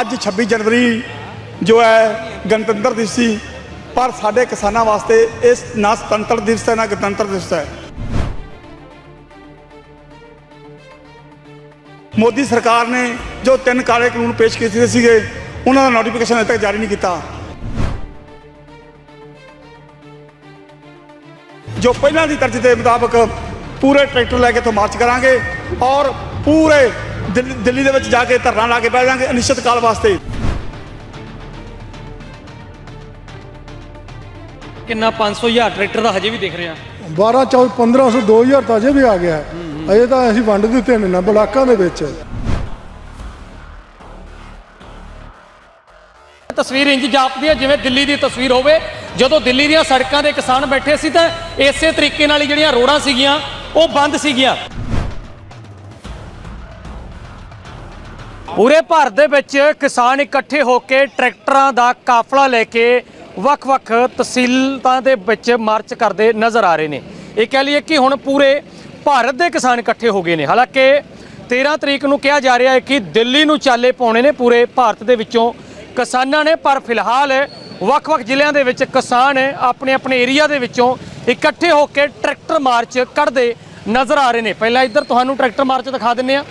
ਅੱਜ 26 ਜਨਵਰੀ ਜੋ ਹੈ ਗਣਤੰਤਰ ਦਿਵਸ ਸੀ, ਪਰ ਸਾਡੇ ਕਿਸਾਨਾਂ ਵਾਸਤੇ ਇਸ ਨਾ ਸੁਤੰਤਰ ਦਿਵਸ ਹੈ, ਨਾ ਗਣਤੰਤਰ ਦਿਵਸ ਹੈ। ਮੋਦੀ ਸਰਕਾਰ ਨੇ ਜੋ ਤਿੰਨ ਕਾਲੇ ਕਾਨੂੰਨ ਪੇਸ਼ ਕੀਤੇ ਸੀਗੇ, ਉਹਨਾਂ ਦਾ ਨੋਟੀਫਿਕੇਸ਼ਨ ਅਜੇ ਤੱਕ ਜਾਰੀ ਨਹੀਂ ਕੀਤਾ। ਜੋ ਪਹਿਲਾਂ ਦੀ ਤਰਜ਼ ਦੇ ਮੁਤਾਬਕ ਪੂਰੇ ਟਰੈਕਟਰ ਲੈ ਕੇ ਤੋਂ ਮਾਰਚ ਕਰਾਂਗੇ ਔਰ ਪੂਰੇ ਦਿੱਲੀ ਦਿੱਲੀ ਦੇ ਵਿੱਚ ਜਾ ਕੇ ਧਰਨਾ ਲਾ ਕੇ ਬਹਿ ਜਾਾਂਗੇ ਅਨਿਸ਼ਚਿਤ ਕਾਲ ਵਾਸਤੇ। ਕਿੰਨਾ 500 ਹਜ਼ਾਰ ਟਰੈਕਟਰ ਦਾ ਹਜੇ ਵੀ ਦਿਖ ਰਿਹਾ। 12 14 1500 2000 ਤਾਂ ਅਜੇ ਵੀ ਆ ਗਿਆ। ਹੈ। ਅਜੇ ਤਾਂ ਅਸੀਂ ਵੰਡ ਦਿੱਤੇ ਨੇ ਨਾ ਬਲਾਕਾਂ ਦੇ ਵਿੱਚ। ਤਸਵੀਰ ਇੰਜ ਜਾਪਦੀ ਹੈ ਜਿਵੇਂ ਦਿੱਲੀ ਦੀ ਤਸਵੀਰ ਹੋਵੇ। ਜਦੋਂ ਦਿੱਲੀ ਦੀਆਂ ਸੜਕਾਂ ਤੇ ਕਿਸਾਨ ਬੈਠੇ ਸੀ ਤਾਂ ਇਸੇ ਤਰੀਕੇ ਨਾਲ ਹੀ ਜਿਹੜੀਆਂ ਰੋਡਾਂ ਸੀਗੀਆਂ ਉਹ ਬੰਦ ਸੀਗੀਆਂ। ਪੂਰੇ ਭਾਰਤ ਦੇ ਵਿੱਚ ਕਿਸਾਨ ਇਕੱਠੇ ਹੋ ਕੇ ਟਰੈਕਟਰਾਂ ਦਾ ਕਾਫਲਾ ਲੈ ਕੇ ਵੱਖ-ਵੱਖ ਤਹਿਸੀਲਾਂ ਦੇ ਵਿੱਚ ਮਾਰਚ ਕਰਦੇ ਨਜ਼ਰ ਆ ਰਹੇ ਨੇ। ਇਹ ਕਹਿ ਲਈਏ ਕਿ ਹੁਣ ਪੂਰੇ ਭਾਰਤ ਦੇ ਕਿਸਾਨ ਇਕੱਠੇ ਹੋ ਗਏ ਨੇ। ਹਾਲਾਂਕਿ 13 ਤਰੀਕ ਨੂੰ ਕਿਹਾ ਜਾ ਰਿਹਾ ਹੈ ਕਿ ਦਿੱਲੀ ਨੂੰ ਚਾਲੇ ਪਾਉਣੇ ਨੇ ਪੂਰੇ ਭਾਰਤ ਦੇ ਵਿੱਚੋਂ ਕਿਸਾਨਾਂ ਨੇ, ਪਰ ਫਿਲਹਾਲ ਵੱਖ-ਵੱਖ ਜ਼ਿਲ੍ਹਿਆਂ ਦੇ ਵਿੱਚ ਕਿਸਾਨ ਆਪਣੇ ਆਪਣੇ ਏਰੀਆ ਦੇ ਵਿੱਚੋਂ ਇਕੱਠੇ ਹੋ ਕੇ ਟਰੈਕਟਰ ਮਾਰਚ ਕੱਢਦੇ ਨਜ਼ਰ ਆ ਰਹੇ ਨੇ। ਪਹਿਲਾਂ ਇੱਧਰ ਤੁਹਾਨੂੰ ਟਰੈਕਟਰ ਮਾਰਚ ਦਿਖਾ ਦਿੰਨੇ ਆ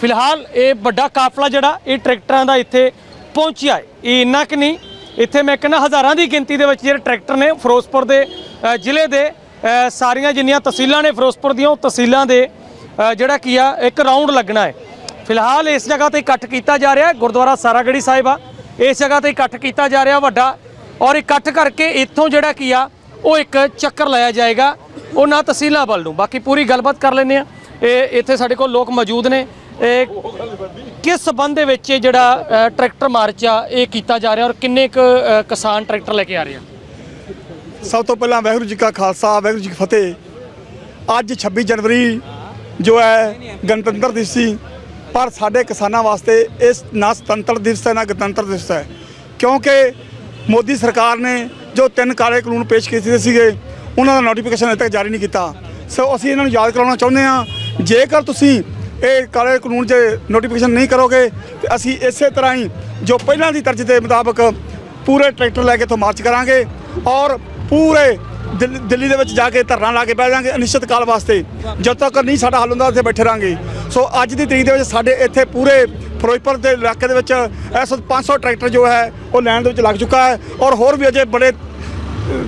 ਫਿਲਹਾਲ ਇਹ ਵੱਡਾ ਕਾਫਲਾ ਜਿਹੜਾ ਇਹ ਟਰੈਕਟਰਾਂ ਦਾ ਇੱਥੇ ਪਹੁੰਚਿਆ ਹੈ। ਇਹ ਇੰਨਾ ਕਿ ਨਹੀਂ, ਇੱਥੇ ਮੈਂ ਕਹਿੰਦਾ ਹਜ਼ਾਰਾਂ ਦੀ ਗਿਣਤੀ ਦੇ ਵਿੱਚ ਜਿਹੜੇ ਟਰੈਕਟਰ ਨੇ ਫਿਰੋਜ਼ਪੁਰ ਦੇ ਜ਼ਿਲ੍ਹੇ ਦੇ ਸਾਰੀਆਂ ਜਿੰਨੀਆਂ ਤਹਿਸੀਲਾਂ ਨੇ ਫਿਰੋਜ਼ਪੁਰ ਦੀਆਂ, ਉਹ ਤਹਿਸੀਲਾਂ ਦੇ ਜਿਹੜਾ ਕੀ ਆ, ਇੱਕ ਰਾਉਂਡ ਲੱਗਣਾ ਹੈ। ਫਿਲਹਾਲ ਇਸ ਜਗ੍ਹਾ ਤੇ ਇਕੱਠ ਕੀਤਾ ਜਾ ਰਿਹਾ ਹੈ, ਗੁਰਦੁਆਰਾ ਸਾਰਾਗੜੀ ਸਾਹਿਬ ਆ। ਇਸ ਜਗ੍ਹਾ ਤੇ ਇਕੱਠ ਕੀਤਾ ਜਾ ਰਿਹਾ ਵੱਡਾ ਔਰ ਇਕੱਠ ਕਰਕੇ ਇੱਥੋਂ ਜਿਹੜਾ ਕੀ ਆ, ਉਹ ਇੱਕ ਚੱਕਰ ਲਾਇਆ ਜਾਏਗਾ। ਉਹਨਾਂ ਤਹਿਸੀਲਾਂ ਵੱਲ ਨੂੰ। ਬਾਕੀ ਪੂਰੀ ਗੱਲਬਾਤ ਕਰ ਲੈਂਦੇ ਆ ਇਹ ਇੱਥੇ ਸਾਡੇ ਕੋਲ ਲੋਕ ਮੌਜੂਦ ਨੇ। ਕਿਸ ਸਬੰਧ ਦੇ ਵਿੱਚ ਇਹ ਜਿਹੜਾ ਟਰੈਕਟਰ ਮਾਰਚ ਆ, ਇਹ ਕੀਤਾ ਜਾ ਰਿਹਾ ਔਰ ਕਿੰਨੇ ਕੁ ਕਿਸਾਨ ਟਰੈਕਟਰ ਲੈ ਕੇ ਆ ਰਹੇ ਆ? ਸਭ ਤੋਂ ਪਹਿਲਾਂ ਵਾਹਿਗੁਰੂ ਜੀ ਕਾ ਖਾਲਸਾ, ਵਾਹਿਗੁਰੂ ਜੀ ਕੀ ਫਤਿਹ। ਅੱਜ 26 ਜਨਵਰੀ ਜੋ ਹੈ ਗਣਤੰਤਰ ਦਿਵਸ ਸੀ, ਪਰ ਸਾਡੇ ਕਿਸਾਨਾਂ ਵਾਸਤੇ ਇਸ ਨਾ ਸੁਤੰਤਰ ਦਿਵਸ ਹੈ, ਨਾ ਗਣਤੰਤਰ ਦਿਵਸ ਹੈ। ਕਿਉਂਕਿ ਮੋਦੀ ਸਰਕਾਰ ਨੇ ਜੋ ਤਿੰਨ ਕਾਲੇ ਕਾਨੂੰਨ ਪੇਸ਼ ਕੀਤੇ ਸੀਗੇ, ਉਹਨਾਂ ਦਾ ਨੋਟੀਫਿਕੇਸ਼ਨ ਅਜੇ ਤੱਕ ਜਾਰੀ ਨਹੀਂ ਕੀਤਾ। ਸੋ ਅਸੀਂ ਇਹਨਾਂ ਨੂੰ ਯਾਦ ਕਰਾਉਣਾ ਚਾਹੁੰਦੇ ਹਾਂ, ਜੇਕਰ ਤੁਸੀਂ ਇਹ ਕਾਲੇ ਕਾਨੂੰਨ 'ਚ ਨੋਟੀਫਿਕੇਸ਼ਨ ਨਹੀਂ ਕਰੋਗੇ, ਤੇ ਅਸੀਂ ਇਸੇ ਤਰ੍ਹਾਂ ਹੀ ਜੋ ਪਹਿਲਾਂ ਦੀ ਤਰਜ਼ ਦੇ ਮੁਤਾਬਕ ਪੂਰੇ ਟਰੈਕਟਰ ਲੈ ਕੇ ਤੋਂ ਮਾਰਚ ਕਰਾਂਗੇ ਔਰ ਪੂਰੇ ਦਿੱਲੀ ਦਿੱਲੀ ਦੇ ਵਿੱਚ ਜਾ ਕੇ ਧਰਨਾ ਲਾ ਕੇ ਬਹਿ ਜਾਾਂਗੇ ਅਨਿਸ਼ਚਿਤ ਕਾਲ ਵਾਸਤੇ। ਜਦ ਤੱਕ ਨਹੀਂ ਸਾਡਾ ਹੱਲ ਹੁੰਦਾ, ਉੱਥੇ ਬੈਠੇ ਰਾਂਗੇ ਸੋ ਅੱਜ ਦੀ ਤਰੀਕ ਦੇ ਵਿੱਚ ਸਾਡੇ ਇੱਥੇ ਪੂਰੇ ਫਿਰੋਜ਼ਪੁਰ ਦੇ ਇਲਾਕੇ ਦੇ ਵਿੱਚ ਇਸ ਵਕਤ 500 ਟਰੈਕਟਰ ਜੋ ਹੈ, ਉਹ ਲੈਣ ਦੇ ਵਿੱਚ ਲੱਗ ਚੁੱਕਾ ਹੈ। ਔਰ ਹੋਰ ਵੀ ਅਜੇ ਬੜੇ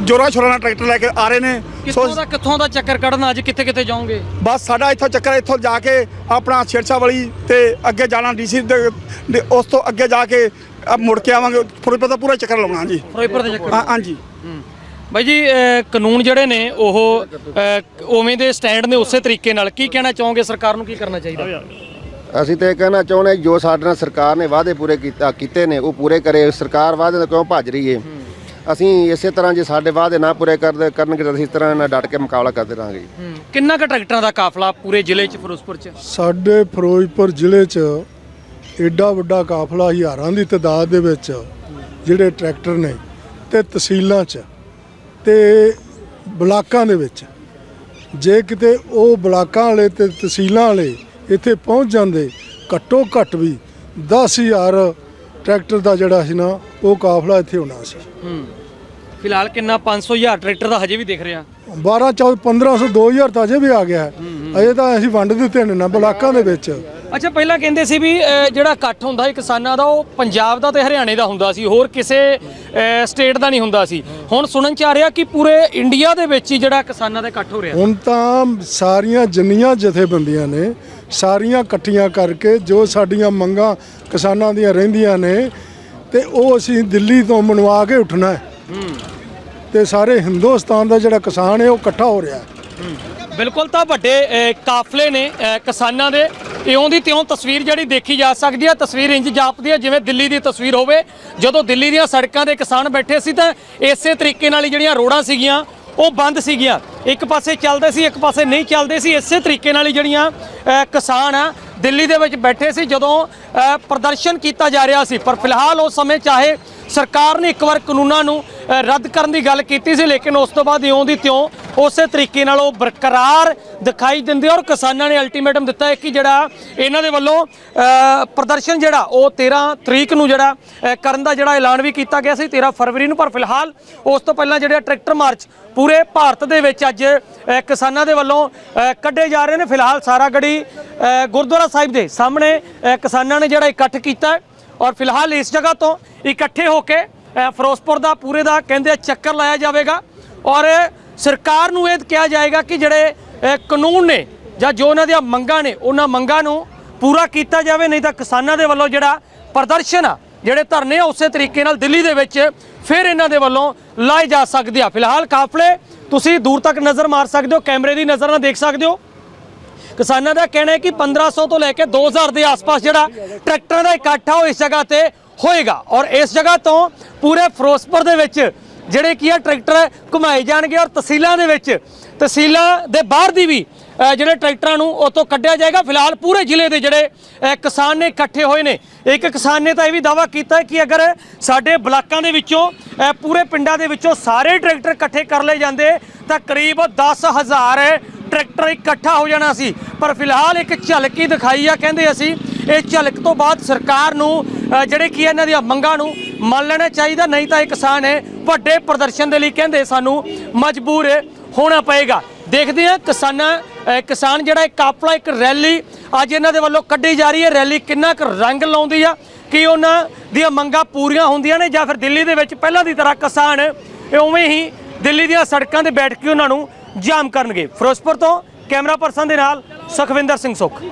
ਜੋਰਾਂ ਸ਼ੋਰਾਂ ਨਾਲ ਟਰੈਕਟਰ ਲੈ ਕੇ ਆ ਰਹੇ ਨੇ। ਕਿੱਥੋਂ ਦਾ ਕਿੱਥੋਂ ਦਾ ਚੱਕਰ ਕੱਢਣਾ ਅੱਜ ਕਿੱਥੇ ਕਿੱਥੇ ਜਾਓਗੇ? ਬਸ ਸਾਡਾ ਇੱਥੋਂ ਚੱਕਰ ਇੱਥੋਂ ਜਾ ਕੇ ਆਪਣਾ ਛੇੜਛਾ ਵਾਲੀ ਤੇ ਅੱਗੇ ਜਾਣਾ ਡੀਸੀ ਦੇ ਉਸ ਤੋਂ ਅੱਗੇ ਜਾ ਕੇ ਅ, ਮੁੜ ਕੇ ਆਵਾਂਗੇ। ਫਿਰੋਜ਼ਪੁਰ ਦਾ ਪੂਰਾ ਚੱਕਰ ਲਾਉਣਾ ਜੀ ਫਿਰੋਜ਼ਪੁਰ ਦੇ ਚੱਕਰ। ਹਾਂ ਹਾਂਜੀ। ਬਾਈ ਜੀ ਕਾਨੂੰਨ ਜਿਹੜੇ ਨੇ ਉਹ ਉਵੇਂ ਦੇ ਸਟੈਂਡ ਨੇ ਉਸੇ ਤਰੀਕੇ ਨਾਲ। ਕੀ ਕਹਿਣਾ ਚਾਹੋਗੇ ਸਰਕਾਰ ਨੂੰ ਕੀ ਕਰਨਾ ਚਾਹੀਦਾ? ਅਸੀਂ ਤੇ ਇਹ ਕਹਿਣਾ ਚਾਹੁੰਦੇ ਹਾਂ ਜੋ ਸਾਡੇ ਨਾਲ ਸਰਕਾਰ ਨੇ ਵਾਅਦੇ ਪੂਰੇ ਕੀਤਾ ਕੀਤੇ ਨੇ ਉਹ ਪੂਰੇ ਕਰੇ। ਸਰਕਾਰ ਵਾਅਦੇ ਤੋਂ ਕਿਉਂ ਭੱਜ ਰਹੀ ਏ? ਅਸੀਂ ਇਸੇ ਤਰ੍ਹਾਂ ਜੇ ਸਾਡੇ ਵਾਅਦੇ ਨਾ ਪੂਰੇ ਕਰਦੇ ਕਰਨਗੇ ਤਾਂ ਅਸੀਂ ਇਸ ਤਰ੍ਹਾਂ ਨਾਲ ਡਟ ਕੇ ਮੁਕਾਬਲਾ ਕਰਦੇ ਰਹਾਂਗੇ ਹੂੰ। ਕਿੰਨਾ ਕੁ ਟਰੈਕਟਰਾਂ ਦਾ ਕਾਫਲਾ ਪੂਰੇ ਜ਼ਿਲ੍ਹੇ 'ਚ ਫਿਰੋਜ਼ਪੁਰ 'ਚ? ਸਾਡੇ ਫਿਰੋਜ਼ਪੁਰ ਜ਼ਿਲ੍ਹੇ 'ਚ ਏਡਾ ਵੱਡਾ ਕਾਫਲਾ ਹਜ਼ਾਰਾਂ ਦੀ ਤਦਾਦ ਦੇ ਵਿੱਚ ਜਿਹੜੇ ਟਰੈਕਟਰ ਨੇ ਤੇ ਤਹਿਸੀਲਾਂ 'ਚ ਤੇ ਬਲਾਕਾਂ ਦੇ ਵਿੱਚ। ਜੇ ਕਿਤੇ ਉਹ ਬਲਾਕਾਂ ਵਾਲੇ ਤੇ ਤਹਿਸੀਲਾਂ ਵਾਲੇ ਇੱਥੇ ਪਹੁੰਚ ਜਾਂਦੇ ਘੱਟੋ ਘੱਟ ਵੀ 10000 ਟਰੈਕਟਰ ਦਾ ਜਿਹੜਾ ਸੀ ਨਾ ਉਹ ਕਾਫਲਾ ਇੱਥੇ ਹੋਣਾ ਸੀ। ਹੂੰ। ਫਿਲਹਾਲ ਕਿੰਨਾ? 500 ਹਜ਼ਾਰ ਟਰੈਕਟਰ ਦਾ ਹਜੇ ਵੀ ਦਿਖ ਰਿਹਾ। 12 14 1500 2000 ਤਾਂ ਅਜੇ ਵੀ ਆ ਗਿਆ। ਹੈ। ਅਜੇ ਤਾਂ ਅਸੀਂ ਵੰਡ ਦਿੱਤੇ ਨੇ ਨਾ ਬਲਾਕਾਂ ਦੇ ਵਿੱਚ। ਅੱਛਾ ਪਹਿਲਾਂ ਕਹਿੰਦੇ ਸੀ ਵੀ ਜਿਹੜਾ ਇਕੱਠ ਹੁੰਦਾ ਸੀ ਕਿਸਾਨਾਂ ਦਾ ਉਹ ਪੰਜਾਬ ਦਾ ਤੇ ਹਰਿਆਣੇ ਦਾ ਹੁੰਦਾ ਸੀ ਹੋਰ ਕਿਸੇ ਸਟੇਟ ਦਾ ਨਹੀਂ ਹੁੰਦਾ ਸੀ। ਹੁਣ ਸੁਣਨ ਚ ਆ ਰਿਹਾ ਕਿ ਪੂਰੇ ਇੰਡੀਆ ਦੇ ਵਿੱਚ ਹੀ ਜਿਹੜਾ ਕਿਸਾਨਾਂ ਦਾ ਇਕੱਠ ਹੋ ਰਿਹਾ। ਹੁਣ ਤਾਂ ਸਾਰੀਆਂ ਜਿੰਨੀਆਂ ਜਥੇਬੰਦੀਆਂ ਨੇ ਸਾਰੀਆਂ ਇਕੱਠੀਆਂ ਕਰਕੇ ਜੋ ਸਾਡੀਆਂ ਮੰਗਾਂ ਕਿਸਾਨਾਂ ਦੀਆਂ ਰਹਿੰਦੀਆਂ ਨੇ ਤੇ ਉਹ ਅਸੀਂ ਦਿੱਲੀ ਤੋਂ ਮਨਵਾ ਕੇ ਉੱਠਣਾ ਹੈ। ਤੇ ਸਾਰੇ ਹਿੰਦੁਸਤਾਨ ਦਾ ਜਿਹੜਾ ਕਿਸਾਨ ਹੈ ਉਹ ਇਕੱਠਾ ਹੋ ਰਿਹਾ ਹੈ। ਬਿਲਕੁਲ ਤਾਂ ਵੱਡੇ ਅ, ਕਾਫਲੇ ਨੇ ਅ, ਕਿਸਾਨਾਂ ਦੇ। ਇਉਂ ਦੀ ਤਿਉਂ ਤਸਵੀਰ ਜਿਹੜੀ ਦੇਖੀ ਜਾ ਸਕਦੀ ਹੈ, ਤਸਵੀਰ ਇੰਜ ਜਾਪਦੀ ਹੈ ਜਿਵੇਂ ਦਿੱਲੀ ਦੀ ਤਸਵੀਰ ਹੋਵੇ। ਜਦੋਂ ਦਿੱਲੀ ਦੀਆਂ ਸੜਕਾਂ ਦੇ ਕਿਸਾਨ ਬੈਠੇ ਸੀ ਤਾਂ ਇਸੇ ਤਰੀਕੇ ਨਾਲ ਜਿਹੜੀਆਂ ਰੋਡਾਂ ਸੀਗੀਆਂ, ਉਹ ਬੰਦ ਸੀਗੀਆਂ। ਇੱਕ ਪਾਸੇ ਚੱਲਦੇ ਸੀ, ਇੱਕ ਪਾਸੇ ਨਹੀਂ ਚੱਲਦੇ ਸੀ। ਇਸੇ ਤਰੀਕੇ ਨਾਲ ਜਿਹੜੀਆਂ ਕਿਸਾਨ ਆ ਦਿੱਲੀ ਦੇ ਵਿੱਚ ਬੈਠੇ ਸੀ। ਜਦੋਂ ਪ੍ਰਦਰਸ਼ਨ ਕੀਤਾ ਜਾ ਰਿਹਾ ਸੀ, ਪਰ ਫਿਲਹਾਲ ਉਸ ਸਮੇਂ ਚਾਹੇ ਸਰਕਾਰ ਨੇ ਇੱਕ ਵਾਰ ਕਾਨੂੰਨਾਂ ਨੂੰ ਰੱਦ ਕਰਨ ਦੀ ਗੱਲ ਕੀਤੀ ਸੀ ਲੇਕਿਨ ਉਸ ਤੋਂ ਬਾਅਦ ਇਉਂ ਦੀ ਤਿਉਂ ਉਸੇ ਤਰੀਕੇ ਨਾਲ ਉਹ ਬਰਕਰਾਰ ਦਿਖਾਈ ਦਿੰਦੇ ਔਰ ਕਿਸਾਨਾਂ ਨੇ ਅਲਟੀਮੇਟਮ ਦਿੱਤਾ ਹੈ ਕਿ ਜਿਹੜਾ ਇਹਨਾਂ ਦੇ ਵੱਲੋਂ ਪ੍ਰਦਰਸ਼ਨ ਜਿਹੜਾ ਉਹ 13 ਤਰੀਕ ਨੂੰ ਜਿਹੜਾ ਕਰਨ ਦਾ ਜਿਹੜਾ ਐਲਾਨ ਵੀ ਕੀਤਾ ਗਿਆ ਸੀ 13 ਫਰਵਰੀ ਨੂੰ ਪਰ ਫਿਲਹਾਲ ਉਸ ਤੋਂ ਪਹਿਲਾਂ ਜਿਹੜੇ ਟਰੈਕਟਰ ਮਾਰਚ ਪੂਰੇ ਭਾਰਤ ਦੇ ਵਿੱਚ ਅੱਜ ਕਿਸਾਨਾਂ ਦੇ ਵੱਲੋਂ ਕੱਢੇ ਜਾ ਰਹੇ ਨੇ। ਫਿਲਹਾਲ ਸਾਰਾਗੜੀ ਅ, ਗੁਰਦੁਆਰਾ ਸਾਹਿਬ ਦੇ ਸਾਹਮਣੇ ਕਿਸਾਨਾਂ ਨੇ ਜਿਹੜਾ ਇਕੱਠ ਕੀਤਾ ਹੈ। ਔਰ ਫਿਲਹਾਲ ਇਸ ਜਗ੍ਹਾ ਤੋਂ ਇਕੱਠੇ ਹੋ ਕੇ ਫਿਰੋਜ਼ਪੁਰ ਦਾ ਪੂਰੇ ਦਾ ਕਹਿੰਦੇ ਆ ਚੱਕਰ ਲਾਇਆ ਜਾਵੇਗਾ। ਔਰ ਸਰਕਾਰ ਨੂੰ ਇਹ ਕਿਹਾ ਜਾਏਗਾ ਕਿ ਜਿਹੜੇ ਕਾਨੂੰਨ ਨੇ ਜਾਂ ਜੋ ਉਹਨਾਂ ਦੀਆਂ ਮੰਗਾਂ ਨੇ, ਉਹਨਾਂ ਮੰਗਾਂ ਨੂੰ ਪੂਰਾ ਕੀਤਾ ਜਾਵੇ, ਨਹੀਂ ਤਾਂ ਕਿਸਾਨਾਂ ਦੇ ਵੱਲੋਂ ਜਿਹੜਾ ਪ੍ਰਦਰਸ਼ਨ ਆ, ਜਿਹੜੇ ਧਰਨੇ ਉਸੇ ਤਰੀਕੇ ਨਾਲ ਦਿੱਲੀ ਦੇ ਵਿੱਚ ਫਿਰ ਇਹਨਾਂ ਦੇ ਵੱਲੋਂ ਲਾਏ ਜਾ ਸਕਦੇ ਆ। ਫਿਲਹਾਲ ਕਾਫਲੇ, ਤੁਸੀਂ ਦੂਰ ਤੱਕ ਨਜ਼ਰ ਮਾਰ ਸਕਦੇ ਹੋ, ਕੈਮਰੇ ਦੀ ਨਜ਼ਰ ਨਾਲ ਦੇਖ ਸਕਦੇ ਹੋ। ਕਿਸਾਨਾਂ ਦਾ ਕਹਿਣਾ ਹੈ ਕਿ 1500 ਤੋਂ ਲੈ ਕੇ 2000 ਦੇ ਆਸ-ਪਾਸ ਜਿਹੜਾ ਟਰੈਕਟਰਾਂ ਦਾ ਇਕੱਠ ਆ, ਉਹ ਇਸ ਜਗ੍ਹਾ ਤੇ ਹੋਏਗਾ। ਔਰ ਇਸ ਜਗ੍ਹਾ ਤੋਂ ਪੂਰੇ ਫਿਰੋਜ਼ਪੁਰ ਦੇ ਵਿੱਚ ਜਿਹੜੇ ਕੀ ਆ, ਟਰੈਕਟਰ ਘੁਮਾਏ ਜਾਣਗੇ ਔਰ ਤਹਿਸੀਲਾਂ ਦੇ ਵਿੱਚ, ਤਹਿਸੀਲਾਂ ਦੇ ਬਾਹਰ ਦੀ ਵੀ ਜਿਹੜੇ ਟਰੈਕਟਰਾਂ ਨੂੰ ਉਤੋਂ ਕੱਢਿਆ ਜਾਏਗਾ। ਫਿਲਹਾਲ ਪੂਰੇ ਜ਼ਿਲ੍ਹੇ ਦੇ ਜਿਹੜੇ ਕਿਸਾਨ ਨੇ ਇਕੱਠੇ ਹੋਏ ਨੇ। ਇੱਕ ਕਿਸਾਨ ਨੇ ਤਾਂ ਇਹ ਵੀ ਦਾਵਾ ਕੀਤਾ ਕਿ ਅਗਰ ਸਾਡੇ ਬਲਾਕਾਂ ਦੇ ਵਿੱਚੋਂ ਪੂਰੇ ਪਿੰਡਾਂ ਦੇ ਵਿੱਚੋਂ ਸਾਰੇ ਟਰੈਕਟਰ ਇਕੱਠੇ ਕਰ ਲਏ ਜਾਂਦੇ, ਤਾਂ ਕਰੀਬ 10000 ਟਰੈਕਟਰ ਇਕੱਠਾ ਹੋ ਜਾਣਾ ਸੀ, ਪਰ ਫਿਲਹਾਲ ਇੱਕ ਝਲਕ ਹੀ ਦਿਖਾਈ ਆ, ਕਹਿੰਦੇ ਅਸੀਂ, ਇਹ ਝਲਕ ਤੋਂ ਬਾਅਦ ਸਰਕਾਰ ਨੂੰ ਜਿਹੜੇ ਕੀ ਇਹਨਾਂ ਦੀਆਂ ਮੰਗਾਂ ਨੂੰ ਮੰਨ ਲੈਣਾ ਚਾਹੀਦਾ, ਨਹੀਂ ਤਾਂ ਇਹ ਕਿਸਾਨ ਹੈ ਵੱਡੇ ਪ੍ਰਦਰਸ਼ਨ ਦੇ ਲਈ ਕਹਿੰਦੇ ਸਾਨੂੰ ਮਜਬੂਰ ਹੋਣਾ ਪਏਗਾ। ਦੇਖਦੇ ਹਾਂ ਕਿਸਾਨਾਂ ਕਿਸਾਨ ਜਿਹੜਾ ਇੱਕ ਕਾਫਲਾ ਇੱਕ ਰੈਲੀ ਅੱਜ ਇਹਨਾਂ ਦੇ ਵੱਲੋਂ ਕੱਢੀ ਜਾ ਰਹੀ ਹੈ। ਰੈਲੀ ਕਿੰਨਾ ਕੁ ਰੰਗ ਲਾਉਂਦੀ ਆ, ਕਿ ਉਹਨਾਂ ਦੀਆਂ ਮੰਗਾਂ ਪੂਰੀਆਂ ਹੁੰਦੀਆਂ ਨੇ ਜਾਂ ਫਿਰ ਦਿੱਲੀ ਦੇ ਵਿੱਚ ਪਹਿਲਾਂ ਦੀ ਤਰ੍ਹਾਂ ਕਿਸਾਨ ਇਹ ਉਵੇਂ ਹੀ ਦਿੱਲੀ ਦੀਆਂ ਸੜਕਾਂ ਤੇ ਬੈਠ ਕੇ ਉਹਨਾਂ ਨੂੰ ਜਾਮ ਕਰਨਗੇ ਫਿਰੋਜ਼ਪੁਰ ਤੋਂ ਕੈਮਰਾ ਪਰਸਨ ਦੇ ਨਾਲ ਸੁਖਵਿੰਦਰ ਸਿੰਘ ਸੁੱਖ।